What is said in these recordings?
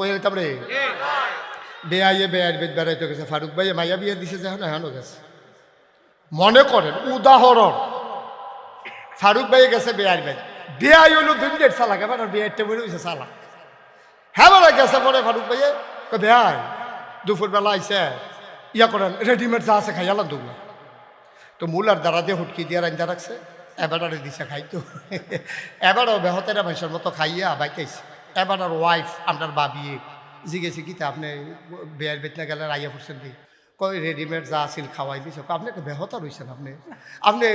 বলতাম রে বেআইয়ে বেআইয়ের বেদ বেড়াইতে গেছে ফারুক ভাইয়ে মাইয়া বিয়ে দিছে যখন এখনও গেছে মনে করেন উদাহরণ ফারুক ভাইয়ে গেছে বেআইয়ের বেদ বেআই হইল দুনিয়ার চালাক এবার বেআইটা বলে হয়েছে চালাক হ্যাঁ বলে গেছে পরে ফারুক ভাইয়ে বেআই দুপুরবেলা আইসে ইয়া করেন রেডিমেড যা আছে খাইয়ালাম দুগুলো তো মূলার দ্বারা দিয়ে হুটকি দিয়ে রান্দা রাখছে এবার এবারে দিছে খাইতো এবারও বেহতেরা মানুষের মতো খাইয়া বাইতেছে এবার আর ওয়াইফ আপনার বাবিয়ে জিগেছে কি আপনি বেয়ার বেতনা গেলে রাইয়া পড়ছেন দি কই রেডিমেড যা আছিল খাওয়াই দিছে। আপনি একটা বেহতা রয়েছেন আপনি। আপনি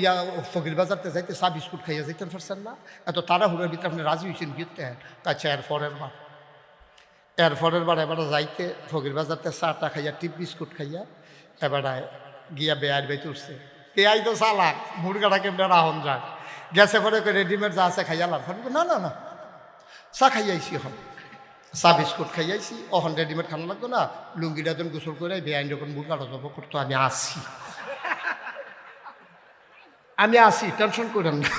ইয়া ফকির বাজারতে যাইতে চা, বিস্কুট খাইয়া যাইতেন পারছেন না? এত তাড়াহুড়োর ভিতরে আপনি রাজি হয়েছেন গিয়ে কাছে এর পরের বার। এর পরের বার এবারে যাইতে ফকির বাজারতে চাটা খাইয়া, টিপ বিস্কুট খাইয়া, এবারে গিয়া বেয়ার বেতে উঠছে। পেঁয়াই তো চালাক মুরগাটা কেমনে রাহন যায়? গেছে পরে রেডিমেড যা আছে খাইয়া লাভ। না না না। চা খাইয়াইছি এখন। চা বিস্কুট খাইয়াইছি, অহন রেডিমেড খানা লাগতো না, লুঙ্গিটা যখন গোসল করে বেআইন যখন মুরগাটা জব করতো আমি আসি আমি আসি টেনশন করেন না।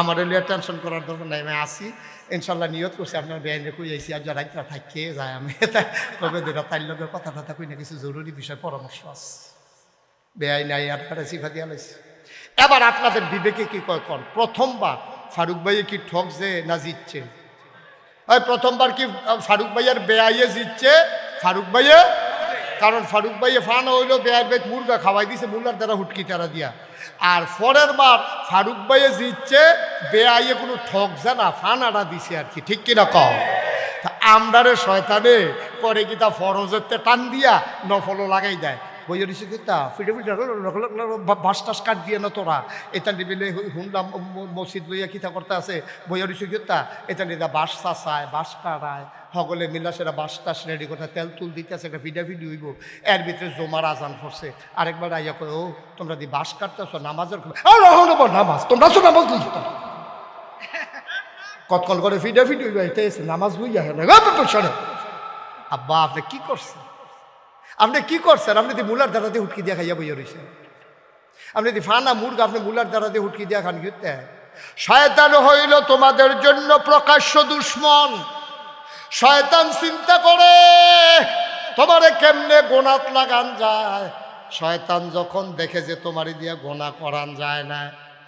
আমার এলিয়া টেনশন করার দরকার নাই, আমি আসি ইনশাল্লাহ নিয়ত করছি, আপনার বেআইনে কই আইসি আর যারা রাইতরা থাকিয়ে যায় আমি। তবে দুটা তাইর লগে কথা টথা কই না কিছু জরুরি বিষয়, পরামর্শ আছে। বেআই নাই আর সিফা দিয়া লাইছে। এবার আপনাদের বিবেকে কি কয় কর? প্রথমবার ফারুক ভাইয়ে কি ঠকছে না জিতছে? ওই প্রথমবার কি ফারুক ভাইয়ের বেআইয়ে জিতছে? ফারুক ভাইয়ে? কারণ ফারুক ভাইয়ে ফান হইল বেআই বেদ মুরগা খাওয়াই দিছে, মুরগার দ্বারা হুটকি তারা দিয়া। আর পরের বার ফারুক ভাইয়ে জিতছে বেআইয়ে কোনো ঠকছে না ফান আড়া দিছে আর কি, ঠিক কিনা কও? তা আমরারে শয়তানে করে কি তা ফরজের টান দিয়া নফলও লাগাই দেয়। বইয়া দিছে কিতা ফিটে ফিটে বাস টাস কাট দিয়ে না তোরা এটা নিবিলে হুন্ডা মসজিদ লইয়া কিতা করতে আছে বইয়া দিছে কিতা এটা নিদা বাস চাচায় বাস কাটায় সকলে মিলা সেটা বাস টাস রেডি করতে তেল তুল দিতে আছে একটা ভিডা ভিডি হইব এর ভিতরে জমার আজান করছে আরেকবার আইয়া কয় ও তোমরা দি বাস কাটতেছ নামাজের নামাজ তোমরা তো নামাজ দিচ্ছ কতক্ষণ করে এটা এসে নামাজ বইয়া হ্যাঁ না আব্বা আপনি কি করছেন আপনি কি করছেন? আপনি দি মুলার দিয়ে হুটকি দিয়া খাইয়া বইয়া রয়েছেন আপনি যদি ফানা মুরগা, আপনি মুলার দিয়ে হুটকি দিয়া খান গিয়ে শয়তান হইল তোমাদের জন্য প্রকাশ্য দুশ্মন। শয়তান চিন্তা করে, তোমারে কেমনে গোনাত লাগান যায়? শয়তান যখন দেখে যে তোমারই দিয়ে গোনা করান যায় না,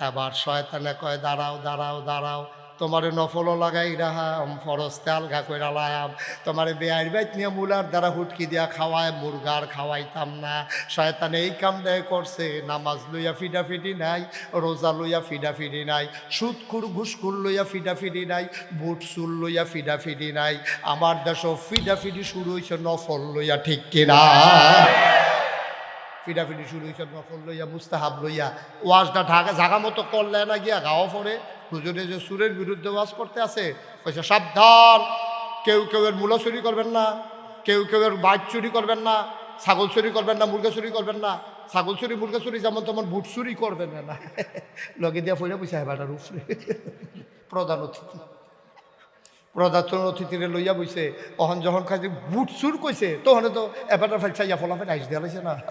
এবার শয়তানে কয়, দাঁড়াও দাঁড়াও দাঁড়াও। তোমারে নফলও লাগাই রাহাম, ফরজ তেল ঘা করে লায়াম। তোমারে বেআইর বাইত নিয়ে মুলার দ্বারা হুটকি দিয়া খাওয়ায়, মুরগার খাওয়াইতাম না। শয়তান এই কাম দেয় করছে, নামাজ লইয়া ফিডাফিডি নাই, রোজা লইয়া ফিডাফিডি নাই সুদকুর ঘুসকুর লইয়া ফিডাফিডি নাই, বুট চুল লইয়া ফিডাফিডি নাই। আমার দেশ ফিডাফিডি শুরু হয়েছে নফল লইয়া ঠিক কিনা? ফিডাফিডি শুরু হয়েছে নফল লইয়া, মুস্তাহাব লইয়া। ওয়াজটা ঢাকা জাগা মতো করলে না গিয়া গাও পরে হুজুরে যে সুরের বিরুদ্ধে ওয়াজ করতে আছে, কইছে, সাবধান, কেউ কেউ এর মূলা চুরি করবেন না, কেউ কেউ এর বাইক চুরি করবেন না, ছাগল চুরি করবেন না, মুরগা চুরি করবেন না, ছাগল চুরি, মুরগা চুরি যেমন তেমন বুট চুরি করবেন না। লগে দিয়া পড়ে পয়সা হেবাটার উপরে প্রধান অতিথি। প্রধান অতিথিরে লইয়া বইছে, অহন যখন খাইছে, বুট চুর কইছে তখন তো এবারটা ফেলছে, ইয়া ফলাফেন আইস দেওয়া লাইছে না।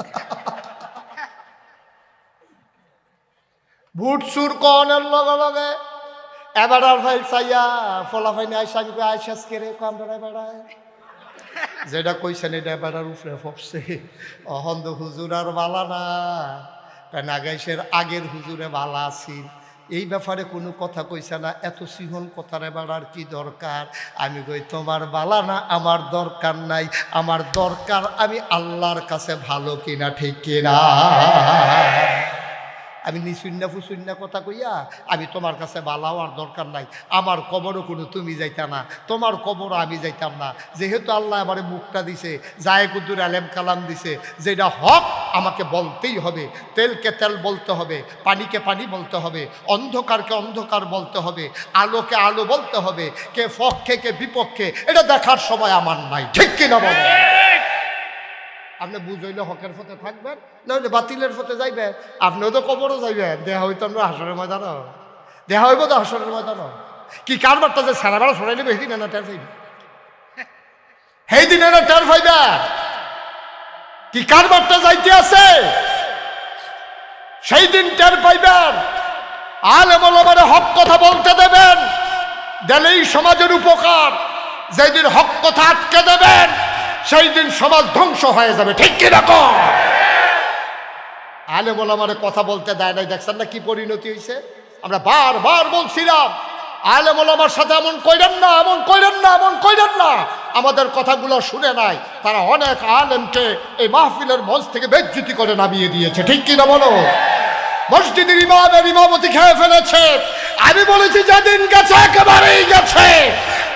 বুট চুর কনের লগে লগে এবার আর ফাইল চাইয়া ফলাফাইনি আইসা আমি কই আইসাস কে রে কাম বেড়ায়? যেটা কইছেন এটা এবার আর উফরে ফপছে অহন্দ হুজুর আর বালা না। নাগাইশের আগের হুজুরে বালা আছিল। এই ব্যাপারে কোনো কথা কইছে না, এত সিহন কথার এবার আর কি দরকার? আমি কই, তোমার বালা না, আমার দরকার নাই। আমার দরকার আমি আল্লাহর কাছে ভালো কিনা, ঠিক কিনা? আমি নিশুন্না ফুসুন্না কথা কইয়া আমি তোমার কাছে বালাও আর দরকার নাই। আমার কবরও কোনো তুমি যাইতা না। তোমার কবরও আমি যাইতাম না। যেহেতু আল্লাহ আমারে মুখটা দিছে জায়ে কুদ্দুর আলেম কালাম দিছে, যেটা হক আমাকে বলতেই হবে। তেলকে তেল বলতে হবে, পানিকে পানি বলতে হবে, অন্ধকারকে অন্ধকার বলতে হবে, আলোকে আলো বলতে হবে, কে পক্ষে, কে বিপক্ষে, এটা দেখার সময় আমার নাই। ঠিক কিনা বলো? আপনি বুঝইলে হকের পথে থাকবেন নইলে বাতিলের পথে যাইবেন। আপনিও তো কবরও যাইবেন দেহা হইতো আমরা হাসরের ময়দান দেহা হইব তো হাসরের ময়দান কি কারবারটা যে সারা বেলা সরাই নেবে না টের পাইবে? সেই দিন না টের পাইবে? কি কারবারটা যাইতে আছে? সেই দিন টের পাইবেন। আলে বলবারে হক কথা বলতে দেবেন। দিলেই সমাজের উপকার। যেদিন হক কথা আটকে দেবেন সেই দিন সমাজ ধ্বংস হয়ে যাবে, ঠিক কি রকম আলে বলে আমার কথা বলতে দেয় নাই, দেখছেন না কি পরিণতি হয়েছে আমরা বারবার বলছিলাম আলে বলে আমার সাথে এমন কইলেন না, এমন কইলেন না, এমন কইলেন না। আমাদের কথাগুলো শুনে নাই, তারা অনেক আলেমকে এই মাহফিলের মঞ্চ থেকে বেজ্জুতি করে নামিয়ে দিয়েছে, ঠিক কি না বলো? মসজিদের ইমামের ইমামতি খেয়ে ফেলেছে। আমি বলেছি, যেদিন গেছে, একেবারেই গেছে।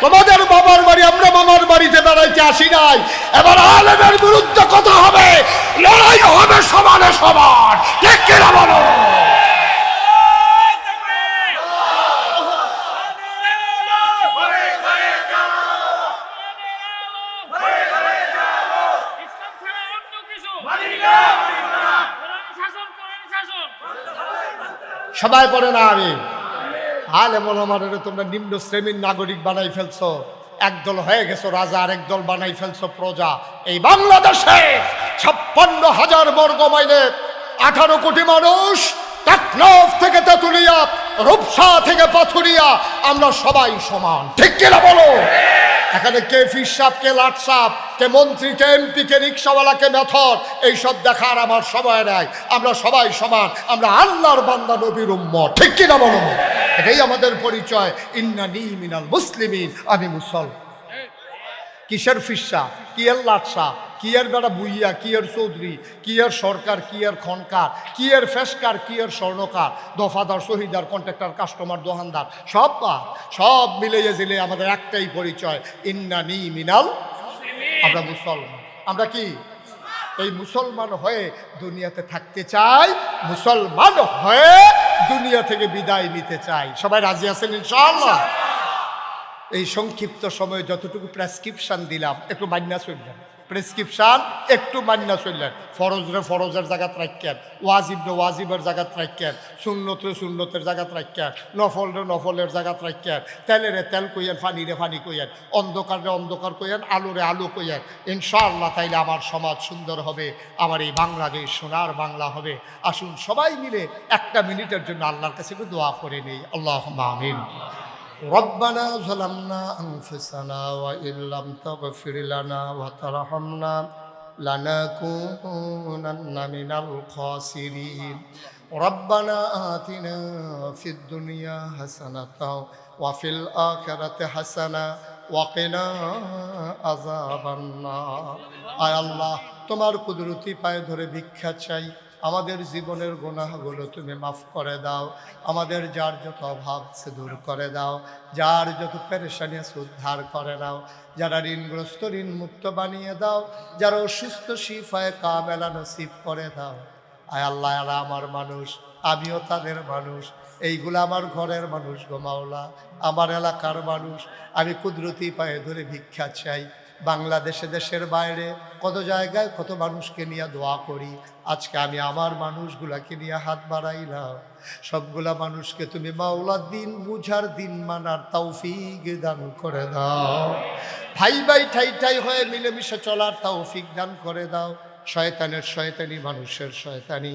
তোমাদের বাবার বাড়ি, আমরা মামার বাড়িতে বেড়াইতে আসি নাই। এবার আলেমের বিরুদ্ধে কথা হবে, লড়াই হবে সমানে সমান। ঠিক কিনা সবাই পড়ে না আমি। আলে আমার তোমরা নিম্ন শ্রেণির নাগরিক বানাই ফেলছো। একদল হয়ে গেছো রাজা আর একদল বানাই ফেলছো প্রজা। এই বাংলাদেশে ছাপ্পান্ন হাজার বর্গ মাইলে আঠারো কোটি মানুষ থেকে তেতুলিয়া, রূপসা থেকে পাথুরিয়া, আমরা সবাই সমান। ঠিক কিনা বলো? এখানে কে ফির সাপ, কে লাট সাপ, কে মন্ত্রী, কে এমপি, কে রিক্সাওয়ালা কে মেথর এইসব দেখার আমার সময় নাই। আমরা সবাই সমান, আমরা আল্লাহর বান্দা, নবীর উম্ম ঠিক কিনা বলো? এটাই আমাদের পরিচয়। ইন্নানি মিনাল মুসলিমিন, আমি মুসল কিসের ফিসা? কি এর লাটসা? কি এর বেড়া বুইয়া? কি এর চৌধুরী? কি এর সরকার? কি এর খনকার? কি এর ফেসকার? কি এর স্বর্ণকার? দফাদার শহীদার কন্ট্রাক্টর কাস্টমার দোকানদার সব সব মিলিয়ে জিলে আমাদের একটাই পরিচয় ইন্নানি মিনাল আমরা মুসলমান। আমরা কি? এই মুসলমান হয়ে দুনিয়াতে থাকতে চাই মুসলমান হয়ে দুনিয়া থেকে বিদায় নিতে চাই। সবাই রাজি আছেন ইনশাআল্লাহ? এই সংক্ষিপ্ত সময়ে যতটুকু প্রেসক্রিপশন দিলাম, একটু মান্না চললেন প্রেসক্রিপশন একটু মান্না চললেন ফরজরে ফরজের জায়গাত রাখেন ওয়াজিব রে ওয়াজিবের জায়গাত রাখেন সুন্নত রে সুন্নতের জায়গাত রাখেন নফল রে নফলের জায়গাত রাখেন তেলেরে তেল কইয়েন, ফানি রে ফানি কইয়েন। অন্ধকার রে অন্ধকার কইয়েন, আলো রে আলো কইয়েন। ইনশাআল্লাহ তাইলে আমার সমাজ সুন্দর হবে, আমার এই বাংলাদেশ সোনার বাংলা হবে। আসুন সবাই মিলে একটা মিনিটের জন্য আল্লাহর কাছে একটু দোয়া করে নেই। আল্লাহ আমিন। ربنا ظلمنا أنفسنا وإن لم تغفر لنا وترحمنا لنكونن من الخاسرين ربنا آتنا في الدنيا حسنة وفي الآخرة حسنة وقنا عذاب النار আয় আল্লাহ তোমার কুদরতি পায়ে ধরে ভিক্ষা চাই আমাদের জীবনের গুনাহগুলো তুমি মাফ করে দাও। আমাদের যার যত অভাব, সে দূর করে দাও। যার যত পেরেশানি আছে উদ্ধার করে দাও যারা ঋণগ্রস্ত ঋণ মুক্ত বানিয়ে দাও। যারা অসুস্থ, শিফায় কামেলা নসিব করে দাও। আয় আল্লাহ, এরা আমার মানুষ। আমিও তাদের মানুষ। এইগুলো আমার ঘরের মানুষ গোমাওলা আমার এলাকার মানুষ। আমি কুদরতি পায়ে ধরে ভিক্ষা চাই। বাংলাদেশে দেশের বাইরে কত জায়গায় কত মানুষকে নিয়ে দোয়া করি। আজকে আমি আমার মানুষগুলাকে নিয়ে হাত বাড়াইলাম। সবগুলা মানুষকে তুমি মাওলা দিন বুঝার দিন মানার তৌফিক দান করে দাও। ভাই ভাই ঠাই ঠাই হয়ে মিলেমিশে চলার তৌফিক দান করে দাও। শয়তানের শয়তানি, মানুষের শয়তানি,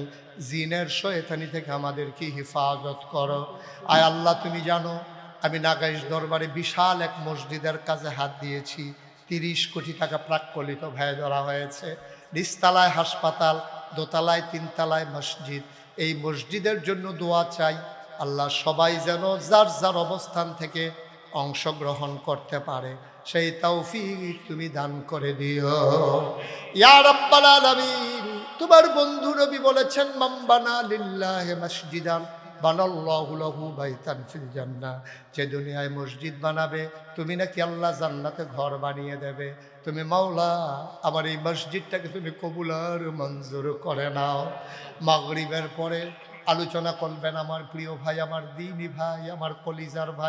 জিনের শয়তানি থেকে আমাদেরকে হেফাজত করো। আয় আল্লাহ, তুমি জানো, আমি নাগাইশ দরবারে বিশাল এক মসজিদের কাজে হাত দিয়েছি। তিরিশ কোটি টাকা প্রাক্কলিত ব্যয় ধরা হয়েছে। নিচতলায় হাসপাতাল, দোতলায় তিনতলায় মসজিদ। এই মসজিদের জন্য দোয়া চাই, আল্লাহ সবাই যেন যার যার অবস্থান থেকে অংশগ্রহণ করতে পারে। সেই তৌফিক তুমি দান করে দিও। ইয়া আলামিন, তোমার বন্ধু নবী বলেছেন মাম্বানা লিল্লাহি মসজিদান। বানাল্লাহু লাহু বাইতান ফিল জান্না যে দুনিয়ায় মসজিদ বানাবে, তুমি নাকি আল্লাহ জান্নাতে ঘর বানিয়ে দেবে। তুমি মাওলা, আমার এই মসজিদটাকে তুমি কবুল আর মঞ্জুর করে নাও। মাগরিবের পরে আলোচনা করবেন আমার প্রিয় ভাই, আমার দিনী ভাই, আমার কলিজার ভাই।